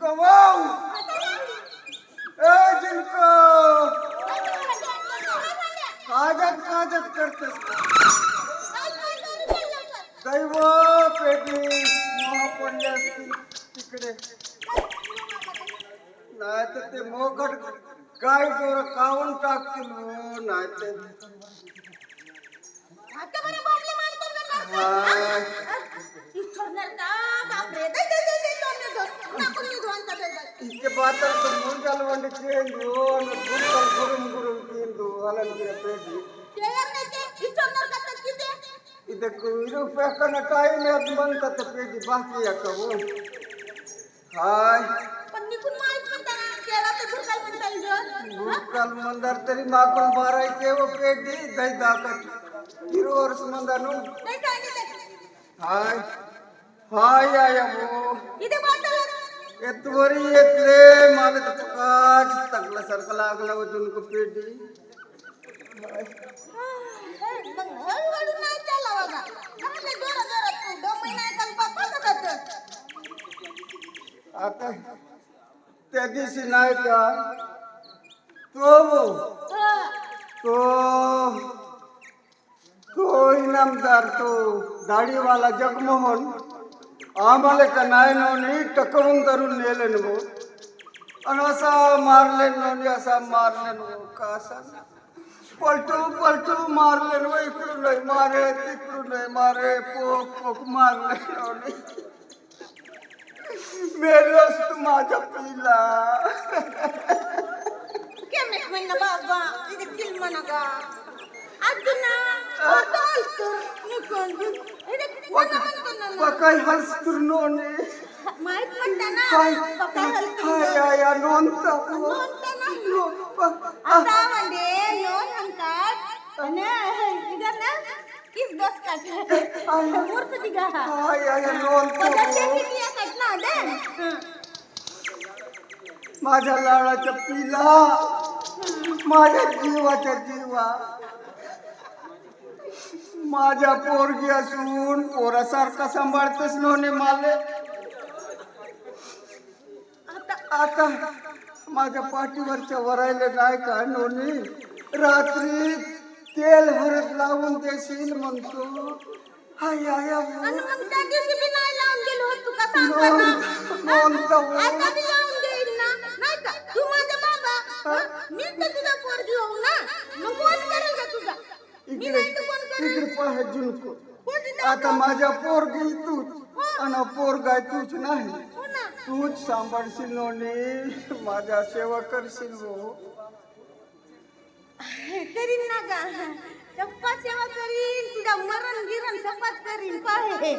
कमाऊ ए అంత ముంజలు వండి చేయండు గురుకలు గురుం గురుం తిందు అలాంటి పేరు ಇದಕ್ಕೆ ಇದು ಪೇಕನ ಟೈಮ್ ಅದು ಬಂತತ್ತ ಪೇಜಿ ಬಾಕಿ ಯಾಕವು ಹಾಯ್ ಗುರುಕಲ್ ಮಂದಾರ ತರಿ ಮಾಕೊಂಡ್ ಬಾರೈತೆ ಓ ಪೇಟಿ ದೈದಾಕಟ್ ಇರು ವರ್ಷ ಮಂದಾನು ಹಾಯ್ ಹಾಯ್ ಆಯವು ಇದೆ ಮಾತಾಡೋದು येतवरी येतले मला तर तुकाच तकला सारखा लागला वजून कुपीट. आता त्या दिवशी नाही का? तो तो तो इनामदार तो दाढीवाला जगमोहन. आम्हाला का नाही नोनी टकवून धरून नेले नो आणि असा मारले नोनी असा मारले नो का असा पलटू पलटू मारले नो इकडून नाही मारे तिकडून नाही मारे पोक पोक मारले नोनी मेलोस तू माझ्या पिला బాబా ఇది కిల్మనగా అద్దునా काय हसतूर नोनी माहीत काय हाय आता म्हणजे इधर ना किस का मूर्त दिगा. हाय दे. माझ्या लाडाच्या पिला. माझ्या जीवाच्या जीवा. माझ्या पोरगी असून पोरासारखा सांभाळतेस नोने माले. आता माझ्या पाठीवरच्या वरायला नाही का नोनी? रात्री तेल हरत लावून देशील म्हणतो. हाय हाय? मी तर तुझा पोरगी होऊ ना. मग कोण करेल का तुझा. मी इकडे नाही तर कोण करेल इकडे पाहे जुनको. कोण आता माझ्या पोरगी तूच. आणि पोरगाय तूच नाही. हो ना. तूच सांभाळशील नोनी. माझ्या सेवा करशील हो. करीन ना गा. जप्पा सेवा करीन तुझा मरण गिरण सपात करीन पाहे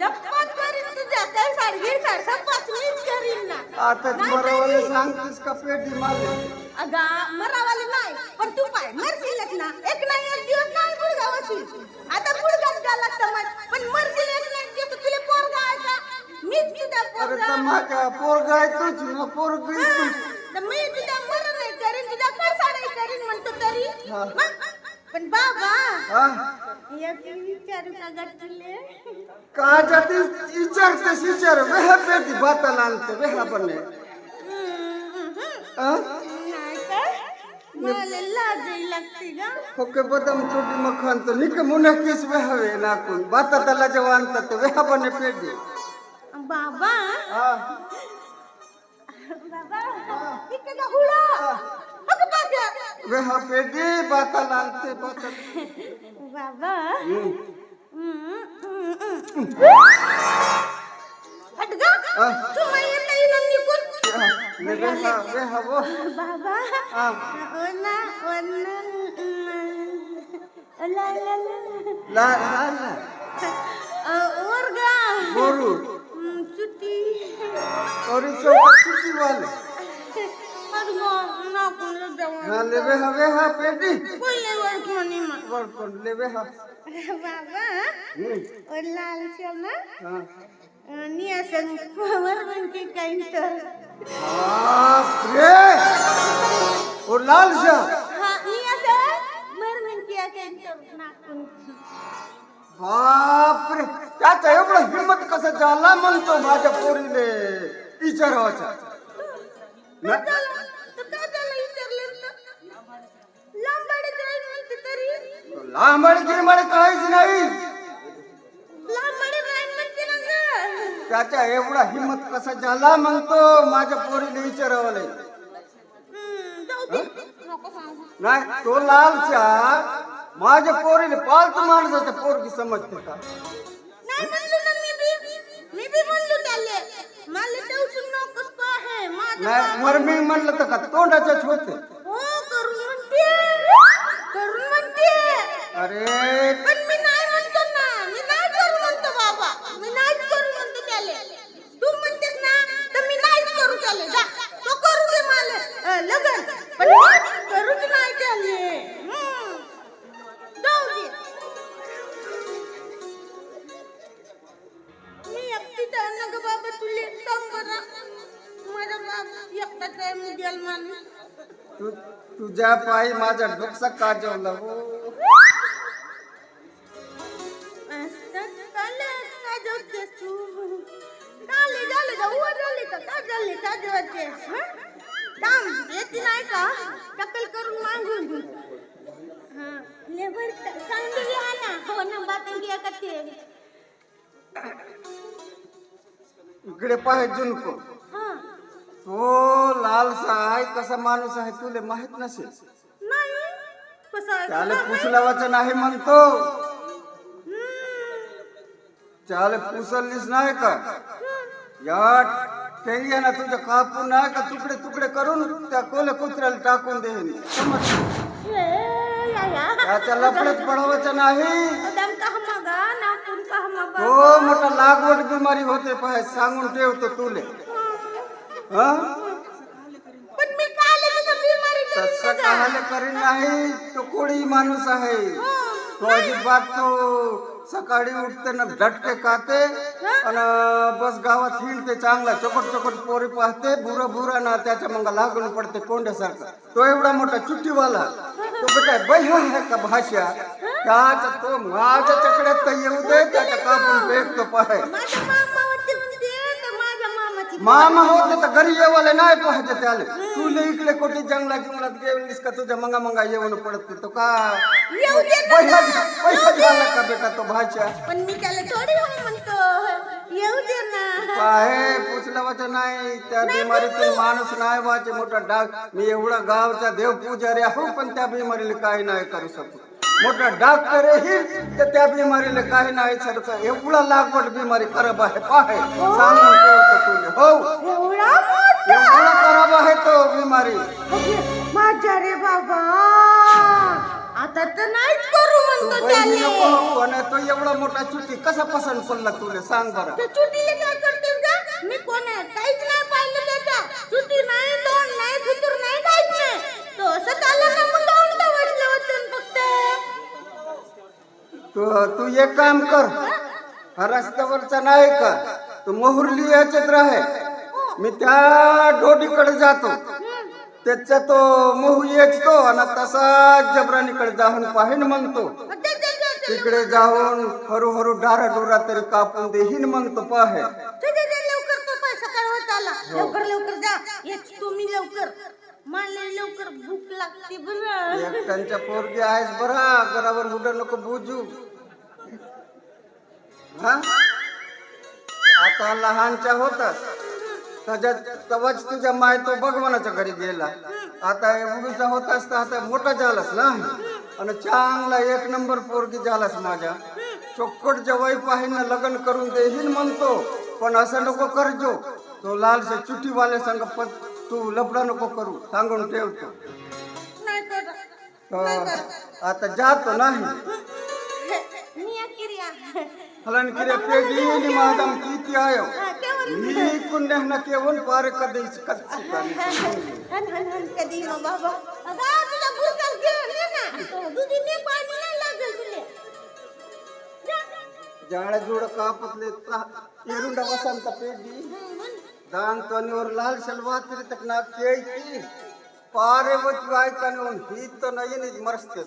जप्पात करीन तुझ्या काय साड गिर साड सपात मीच करीन ना. आता बरोबर सांगतेस का पेटी मागे अगा मरावाले नाही पण तू पाय मरशीलच ना. एक नाही एक दिवस नाही गुडगा आता गुडगाच गाला समज पण मरशील एक नाही दिवस तुला पोरगा आहे का? मीच तुझा अरे पोरगा. माझ्या पोरगाय तूच ना पोरगी तूच. तर मी तुझा मरण नाही करीन तुझा करसाडही करीन म्हणतो तरी. मग? पण बाबा हा? एक विचारू का गटले का जाते विचारतेस विचार वेहा पेटी बाताला आणते वेहा पण नाही का? मला लाजही लागते का ओके बदाम छोटी मखान तो निक मुने केस वेहावे नाकून. बाता त्याला जेव्हा आणतात ते वेहा पण पेटी. बाबा हा. बाबा इकडे का हुळा आणते बाता बाबा। हटगा. तू माहिती नाही ना निकून ले। वेहा वेहा वो। बाबा। ओना ओना ला ला ला ला। ला ला ओरगा बोरू चुटी। और चौका छुट्टी वाले। हाँ मनी हाँ म्हणजे बाप रे ओ लाल शाह हा नि असं वर म्हणजे काही तर नाकून बाप रे त्याचा एवढा हिंमत कसा झाला म्हणतो माझ्या पोरीले विचारावाचा लांबड गिरमड काहीच नाही. त्याच्या एवढा हिंमत कसा झाला म्हणतो माझ्या पोरीला विचारावं लागेल. नाही तो लालच्या माझ्या पोरीला पालतू माणसाच्या पोरगी समजते का? नाही ना मी म्हणलो तर का? तोंडाच्याच होते. करून म्हणते. अरे. पण मी नाही म्हणतो ना. मी नाही करू म्हणतो बाबा. मी नाहीच करू म्हणतो त्याले. तू म्हणतेस ना तर मी नाहीच करू त्याले. जा. तो करू दे मला. लग्न. पण मी करूच नाही त्याले. हम्म. जाऊ दे. मी ना ग बाबा तुले सांग बरं. मुद्याल माणूस? तू तुझ्या पायी माझा डोकसा हो. असं चाललं काय जेवतेस तू. झाले झाले का वर झाले का काय झाले काय जेवतेस काम येते नाही का? टक्कल करून मागून हा हा हो ना बातंगी ते? इकडे पाहे जुनको हा. तो लालसा आहे कसा माणूस आहे तुले माहीत नसेल. नाही कसं आहे त्याला तुला पुसलावाचं नाही म्हणतो. त्याला पुसललीस नाही का? या टेंग्याना तुझ्या कापून नाही का? तुकडे तुकडे करून त्या कोले कुत्र्याला टाकून देईन. समज. ए, या, या. त्याच्या लपड्यात पडावायचं नाही. दम का हमागा ना कोण का हमागा हो मोठा लागवड बिमारी होते पाहे सांगून ठेवतो तुले. हा पण मी काल तसं बिमारी करीन तसं का? काहाले करीन नाही तो कोळी माणूस आहे. तो अजिबात तो सकाळी उठते ना झटके खाते आणि बस गावात हिंडते चांगला चोकट चोकट पोरी पाहते बुरा बुरा ना त्याच्या मग लागून पडते कोंड्यासारखा. तो एवढा मोठा चुट्टीवाला. तो बेटा बह्या आहे का भाषा? त्याच्या तो माझ्या चकड्यात तर येऊ दे त्याच्या कापून फेकतो पाहे मामा मामा होते तर घरी येवाले नाही पाहिजे त्याला. तू लय इकडे कोटी जंगला गिंगलात गेलीस का तुझ्या मंगा मंगा येऊन पडत तो का? येऊ दे ना. पैसा झाला का बेटा तो भाषा पण मी त्याला थोडी हो म्हणतो. येऊ दे ना. आहे पुसलं वाचा नाही. त्या बिमारीतून माणूस नाही वाचे मोठा डाग. मी एवढा गावचा देव पुजारी आहो पण त्या बिमारीला काही नाही करू शकतो. मोठा डाग करेही तर त्या बिमारीला काही नाही सरक एवढा लागवड बिमारी खराब आहे पाहे. सांगून ठेवतो तुले हो. एवढा खराब आहे तो बिमारी. माझ्या रे बाबा. आता तर नाहीच करू तू म्हणतो त्याले. आणि तो एवढा मोठा चुटी कसा पसंत पडला तुले सांग बरं. त्या चुटीले काय करतेस का? मी कोण आहे? काहीच नाही पाहिलं त्याच्या. चुटी नाही तोंड नाही फितूर नाही काहीच नाही. तो असं चालला ना तू तू एक काम कर. हा रस्त्यावरचा नाही का? तू मोहुर्ली याच्यात राहे मी त्या डोडीकडे जातो. त्याचा तो मोहू येचतो आणि तसा जबरानीकडे जाऊन पाहिन म्हणतो. तिकडे जाऊन हळूहळू डारा डोरा तरी कापून देहीन म्हणतो पाहे. ते- लवकर तो काय सकाळ होत आला. लवकर लवकर जा. येच तुम्ही लवकर. लवकर भूक लागते बरं. एकट्यांच्या पोरगी आहेस बरा. घरावर उडं नको बुजू. हा? आता लहानच्या होतास त्याच्यात तवाच तुझ्या माय तो भगवानाच्या घरी गेला. आता उडूचा होतास तर आता मोठा झालास ना? आणि चांगला एक नंबर पोरगी झालास माझ्या. चोक्कट जवाई पाहिनं लग्न करून देहीन म्हणतो पण असं नको करजो तो लालसे चुटीवाले संग पण तू लफडा नको करू सांगून ठेवतो. आता जातो नाही मादम किती आयो। हा, केवल मी कुंड्या न केवल पार कधी कच्ची हन हन हन कधी मग बाबा अगा तुझा घेऊन ये ना? तो दुधीने पाणी नाही लागेल तुले. जाळ्या जोड कापतले एरुंडा वसंत पेडी दान तोनीवर लाल सलवा तरी तक ना केई पारे वच वाय कनून ही तो नाही मरस्ते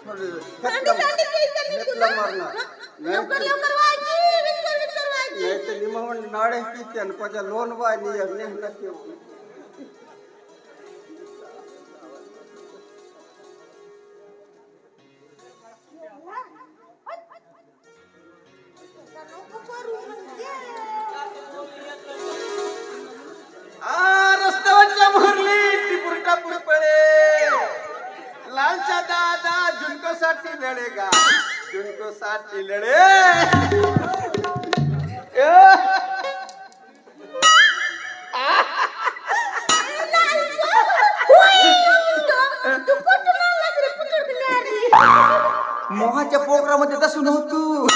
थंडी थंडी करली हेतला तुला मारणार. लवकर लवकर विचार विचार व्हायची नाही तर निमवण नाळे आणि कोच्या लोन बाय नियर नेहनत लड़ेगा साठी साथी लड़े साठी लढे ए! तू कुठून आलास मोहाच्या पोखरामध्ये तसं नव्हतू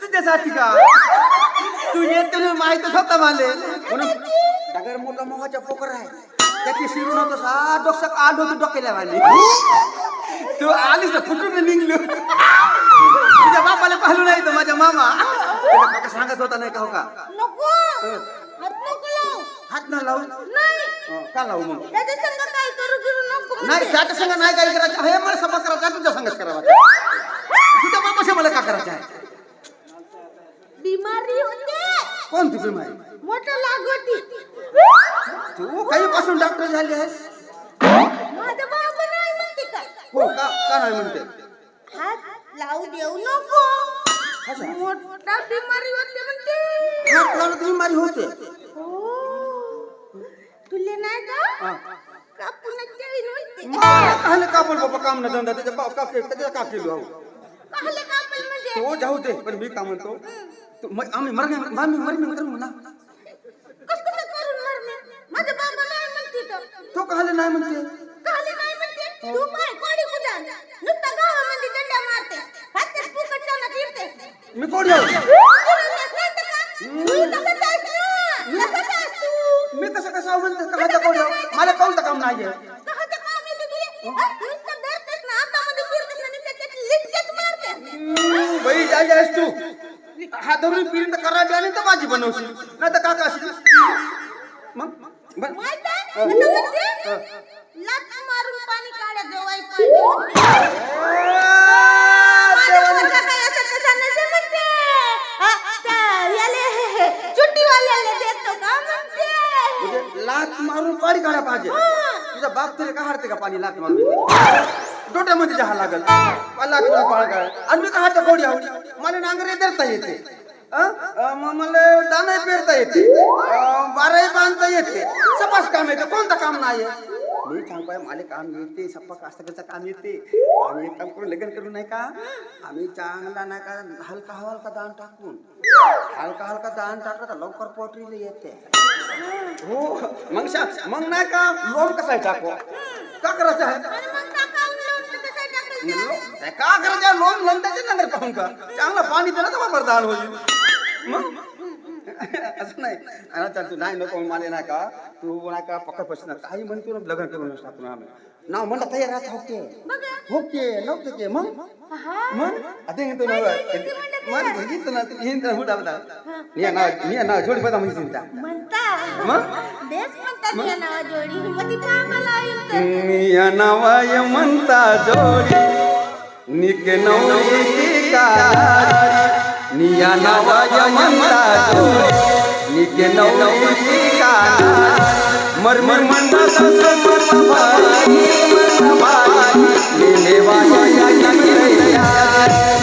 तुझ्यासाठी का तू येत माहितच होता मला म्हणून डगर मोठा मोहाच्या पोकर आहे त्याची शिरून होतं सा डोकं काढ होतं डोक्याला वाली. तू आलीस ना फुटून निघलो. तुझ्या बापाला पाहिलं नाही तर माझ्या मामा. तुला काका सांगत होता नाही का हो का? नको. हात नको लावू. हात ना लावू? नाही. हं, का लावू मग? त्याच्या संग काय करू करू नको नाही त्याच्या संग नाही काय करायचं. हे मला सभा करायचा तुझ्या संगच करायचा तुझ्या बापाशी मला का करायचं आहे? बिमारी होते. कोणती बिमारी? मोठं लागोटी तू कधीपासून डॉक्टर झाली आहेस? माझा बाबा नाही म्हणते का? हो का का नाही म्हणते? हात लावू देऊ नको. मोठा बिमारी होते म्हणते. हात लावलं तर बिमारी होते? हो. तुले नाही का? हा. कापून म्हणते. मला काहले कापल बाबा काम ना धंदा? त्याच्या बाप त्याच्या केलो काहले कापल म्हणजे? तो जाऊ दे पण मी का म्हणतो? तू म- आम्ही मरणे आम्ही मरणे करू ना कस माझा बाबा नाही म्हणते तर तो काहले नाही म्हणते? काहले नाही म्हणते? तू पाय कोणी कुदान नुसतं गावामध्ये दंड्या मारते. हातात फुकट चालत फिरते. मी कोण जाऊ मी कसं कसं म्हणते काहाच्या कोण जाऊ? मला कोणतं काम नाही आहे बाई जाय जायस तू. हा धरून पिरीन तर करा आणि तर भाजी बनवशील. नाही तर काका अशी मग बन मारून पाणी काढ्या जवाई पाहिजे माझा पोरगा काय असं तसं नसे म्हणते. हा, त्या याले चुट्टीवाल्याला देतो का म्हणते. म्हणजे लात मारून पाणी काढा पाहिजे. तुझा बाप तरी का हारते का पाणी लात मारून? डोट्यामध्ये जहा लागल. लात मारून पाणी काढ. आणि मी का हाच्या कोडी आहो मला नांगरे धरता येते मला दाणे पेरता येते. अं, बाराही बांधता येते. सपास काम येते कोणतं काम नाही मी सांगतोय मला काम येते. सप्पा कास्तकाचं काम येते. आम्ही एक काम करून लग्न करू नाही का? आम्ही चांगला नाही का हलका हलका दान टाकून. हलका हलका दान टाकलं तर लवकर पोटरीला येते. हो मग शा- मग नाही का? लोन कसं आहे टाकू का करायचं? आहे ते? काय का करायचं आहे? लोन लोन त्याचे नगर पाहून का? चांगलं पाणी दिलं तर बाबा दान होईल मग? असं नाही. आता तू नाही नको मला नाही का? तू नाही का पक्का पैसे काही म्हणतो ना लग्न करून टाकून आम्ही. नाव म्हणलं तयार राहत होते बघा. होके नव्हते के मग? हा. मग? आता हे तो नव माझं बघितलं ना ते हिंद हुडा हुडा निया ना निया ना जोडी बदा म्हणजे म्हणता. मग? बेस म्हणतात या नावा जोडी. मग ती येईल तर. निया नावाय म्हणता जोडी. निके नवरी का निया नावाय म्हणता जोडी. निके मर मर मरमर म्हणता समर भाई भाई निने या या.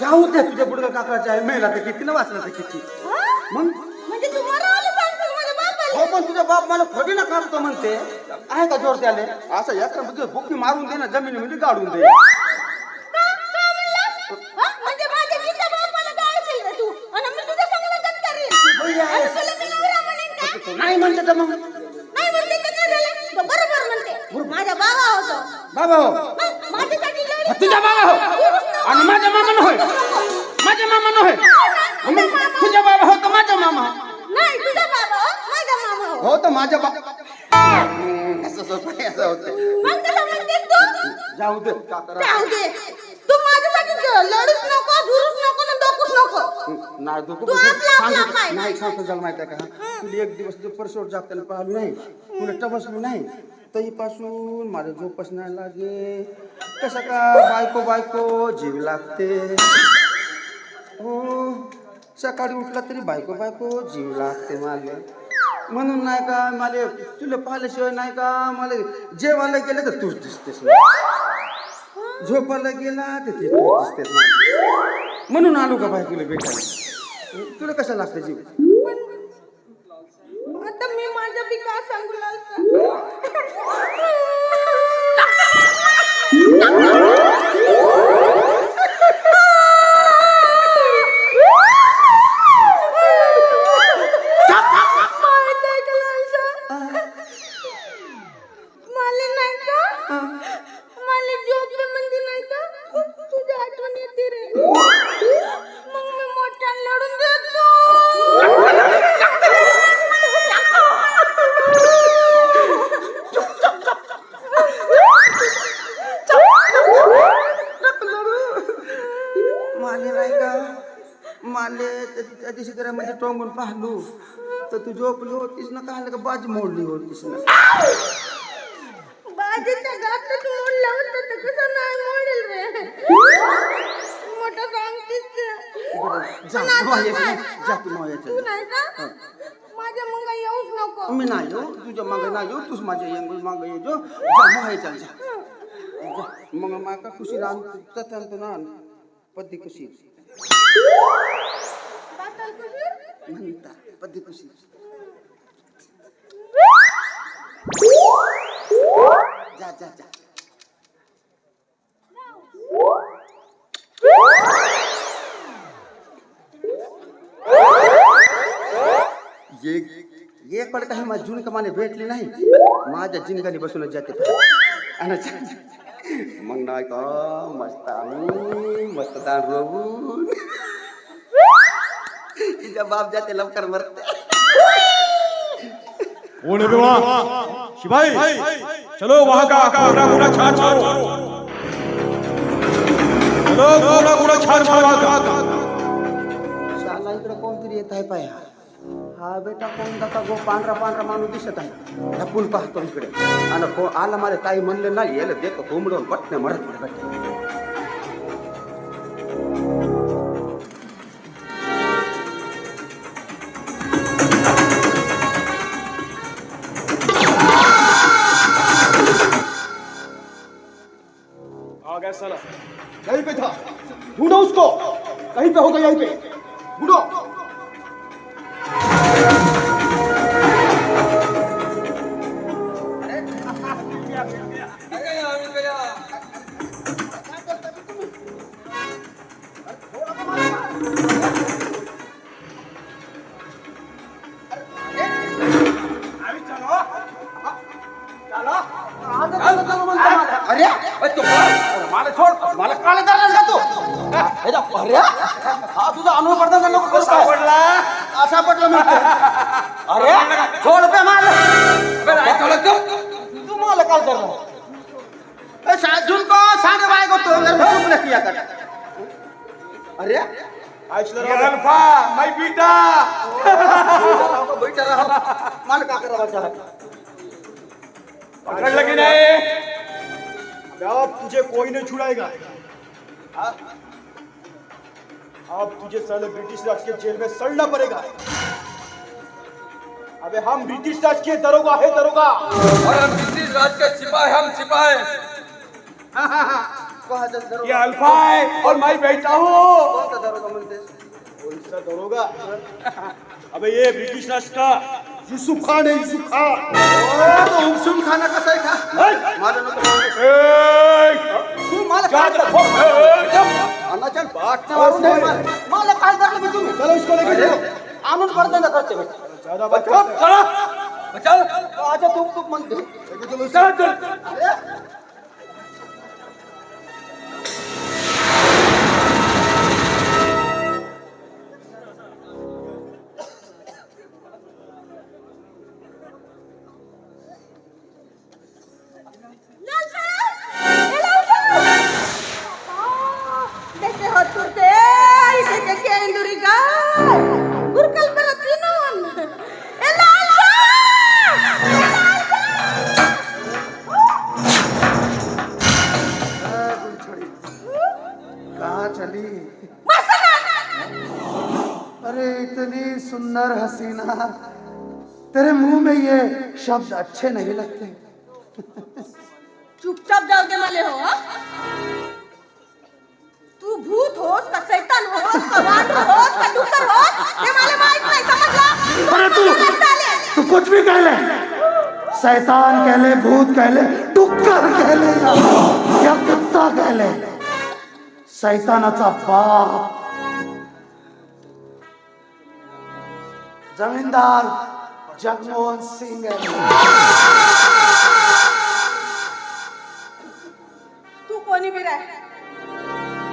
जाऊ दे तुझ्या बुडगा काकाच्या आहे मेला तर किती ना वाचला तर किती मग म्हणजे तुम्हाला आलं सांगतो माझ्या बापाला हो पण तुझा बाप मला खोडी ना काढतो म्हणते. आहे का जोर त्याले असं यात्रा बुकी मारून दे ना जमिनीमध्ये गाडून दे. तू जाऊ दे. जाऊ दे. तू माझ्यासाठी लढूच नको झुरूच नको ना डोकूच नको. नाही दुखू तू आपला- आपला सांगतो पाय. नाही सांगतो झालं माहिती आहे का? तुला एक दिवस दुपार सोड जाताना पाहिलं नाही? तुला टबसलो नाही? तईपासून माझं झोपच नाही लागे कसं का बायको बायको जीव लागते. हो सकाळी उठला तरी बायको बायको जीव लागते मला म्हणून नाही का मला तुला पाहिल्याशिवाय नाही का मला जेवायला गेलं तर तूच दिसतेस. मला. झोपायला गेला तर ती तूच दिसतेस मला म्हणून आलो का बाई तुला भेटायला? तुला कसं लागतं जीव? आता मी माझा बी का सांगू लागला बाजी मोडली होतीस ना। बाजीच्या गाठात मोडलं होतं तर कसं नाही मोडेल रे। मोठं सांगतेस ते. जा तू माझ्याशी काय? जा तू तू माझ्याशी नाही का माझ्या मग येऊच नको। मी नाही येऊ तुझ्या मागे नाही येऊ तूच माझ्या येंग मागे ये जो जा. मग माका खुशी रान आणतो ना पद्दी खुशी. बाटल कशी? म्हणतात पद्दी खुशी. जा जा जा. एक पड काही माझी जून कमाने भेटली नाही. माझ्या जिंगाने बसूनच जाते आणि जा- जा. मग ना का मस्त मस्त दान रोवून. तिच्या बाप जाते लवकर मरते. ओने बेवा शिवाय. चलो वहां का पूरा पूरा छान मारो चलो पूरा पूरा छान मारो वहां का शाला इकडे कोणतरी येत आहे पाया. हा बेटा कोण दाता गो पांढरा पांढरा माणूस दिसत आहे. लपून पाहतो इकडे. आणि आला मला काही म्हणले नाही याला देतो कोंबडून पटण्या मरत नाही तू पळ. मला तुझा अनुभव पडता नको कसा पडला? असा पडला म्हणते? अरे थोड बे मला बरं ऐकवलं तू. मला काल धरला सांग बाय गो तो मेरे को नहीं किया कर अरे ऐश्वर्या ये रल्फा, मै पिता का कर रहा पकडलं की नाही? अब तुझे कोई नहीं छुड़ाएगा। अब तुझे साले ब्रिटिश राज के जेल में सड़ना पड़ेगा। अबे हम ब्रिटिश राज के दरोगा है दरोगा। और हम ब्रिटिश राज के सिपाही हम सिपाही। कहा चल दरोगा? ये अल्फ़ा है और मैं बैठा हूँ। दरोगा म्हणते कौन दरोगा? अबे ये ब्रिटिश राज का यूसुफ खान है यूसुफ खान तो यूसुफ खाना कसा आहे का? नको तू मला काय बाट ना मारू मला मला काय करलं मी तुम्ही? चलो इसको लेके चलो आणून करता ना करते ज्यादा बात चलो. चल. अच्छा तू तू म्हणते चलो चल. चल सुंदर हसीना। तेरे मुँह में ये शब्द अच्छे नहीं लगते। चुपचाप जाऊ दे मला हो तू भूत होस का सैतान होस का वांडर होस का डुक्कर होस हे मला माहित नाही समजलं अरे तू- तू तू कुछ भी कह ले। शैतान कह ले भूत कह ले डुक्कर कह ले या कुत्ता कह ले। शैतानाचा बाप। जमीनदार जगमोहन सिंग तू कोणी बी राह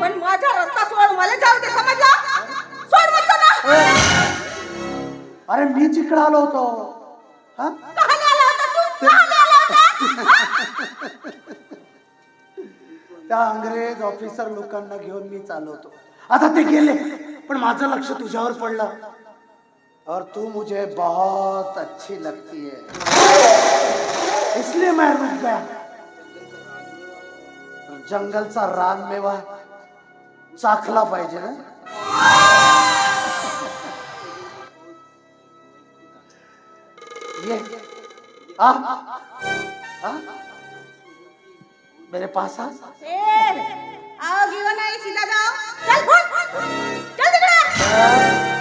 पण माझा रस्ता सोड मला जाऊ दे समजला? सोड म्हणतो ना. अरे मी तिकडे आलो होतो हा? कहाणी आला होता तू? कहाणी आला होता? त्या अंग्रेज ऑफिसर लोकांना घेऊन मी चालवतो आता ते गेले पण माझं लक्ष तुझ्यावर पडलं. और तू मुझे बहुत अच्छी लगती है। इसलिए मैं रुक गया। जंगलचा रानमेवा चाखला पाहिजे ना। ये आ आ मेरे पास आ। आओ घेऊन नाही सीधा जाओ। चल चल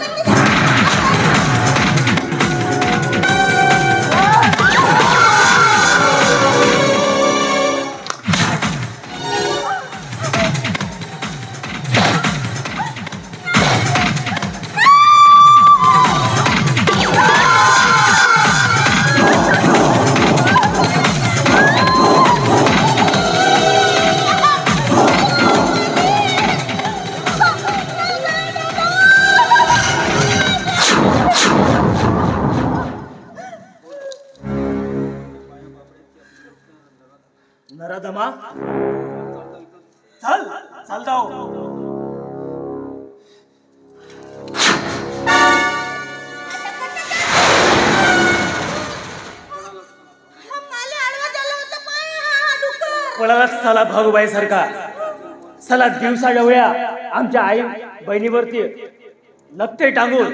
डुक्कर पळाला साला भागूबाई सारखा साला दिवसा डवळ्या आमच्या आई बहिणीवरती लपते टांगून.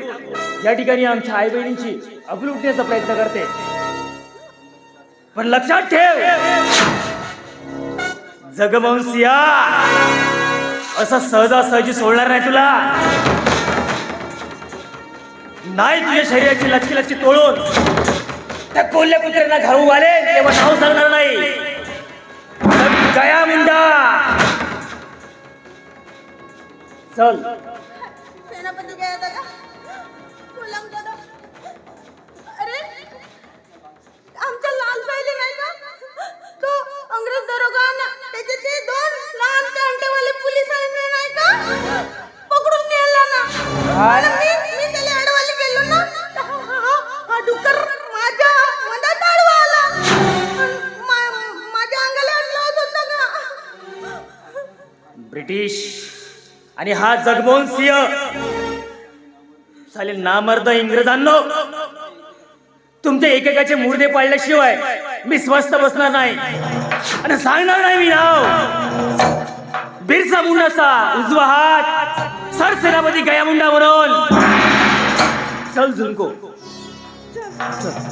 या ठिकाणी आमच्या आई बहिणींची अबल उठण्याचा प्रयत्न करते. पण लक्षात ठेव. जगवंशिया असा सहजासहजी सोडणार नाही तुला. नाही तुझ्या शरीराची लचकी लचकी तोडून. त्या कोल्ह्या कुत्र्यांना घालू आले तेव्हा नाव सांगणार नाही. गया मुंडा। चल। सेनापती गया जगमोहन सिंह साले नामर्द इंग्रजांनो तुमच्या एकेकाचे मुर्दे पाडल्याशिवाय मी स्वस्त बसणार नाही. आणि सांगणार नाही मी नाव. बिरसा मुंडाचा उजवा हात सरसेनापती गया मुंडा म्हणून चल झुंको चल.